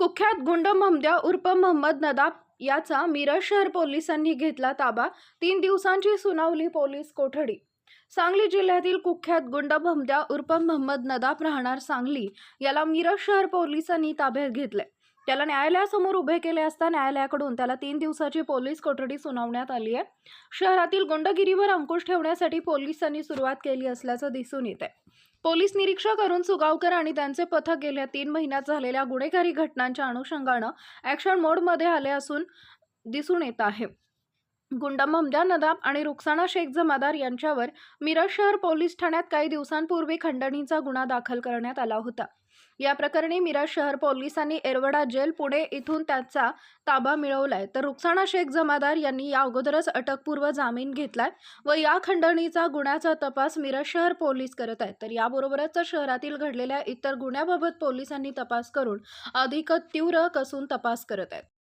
कुख्यात गुंड महमद्या उर्फ मोहम्मद नदाब याचा मिरज शहर पोलिसांनी घेतला ताबा. तीन दिवसांची सुनावली पोलीस कोठडी. सांगली जिल्ह्यातील कुख्यात गुंड भमद्या उर्फ मोहम्मद नदाब राहणार सांगली. याला मिरज शहर पोलिसांनी ताब्यात घेतले त्याला न्यायालयासमोर उभे केले असता न्यायालयाकडून त्याला तीन दिवसाची पोलीस कोठडी सुनावण्यात आली आहे. शहरातील गुंडगिरीवर अंकुश ठेवण्यासाठी पोलिसांनी सुरुवात केली असल्याचं दिसून येत आहे पोलीस निरीक्षक अरुण सुगावकर आणि त्यांचे पथक गेल्या तीन महिन्यात झालेल्या गुन्हेगारी घटनांच्या अनुषंगानं ॲक्शन मोडमध्ये आले असून दिसून येत आहे. गुंडम ममद्या नदाब आणि रुक्साना शेख जमादार यांच्यावर मिरज शहर पोलीस ठाण्यात काही दिवसांपूर्वी खंडणीचा गुन्हा दाखल करण्यात आला होता. या प्रकरणी मिरज शहर पोलिसांनी एरवडा जेल पुणे इथून त्याचा ताबा मिळवलाय. तर रुक्साना शेख जमादार यांनी या अगोदरच अटकपूर्व जामीन घेतलाय व या खंडणीचा गुन्ह्याचा तपास मिरज शहर पोलीस करत आहेत. तर याबरोबरच शहरातील घडलेल्या इतर गुन्ह्याबाबत पोलिसांनी तपास करून अधिक तीव्र कसून तपास करत आहेत.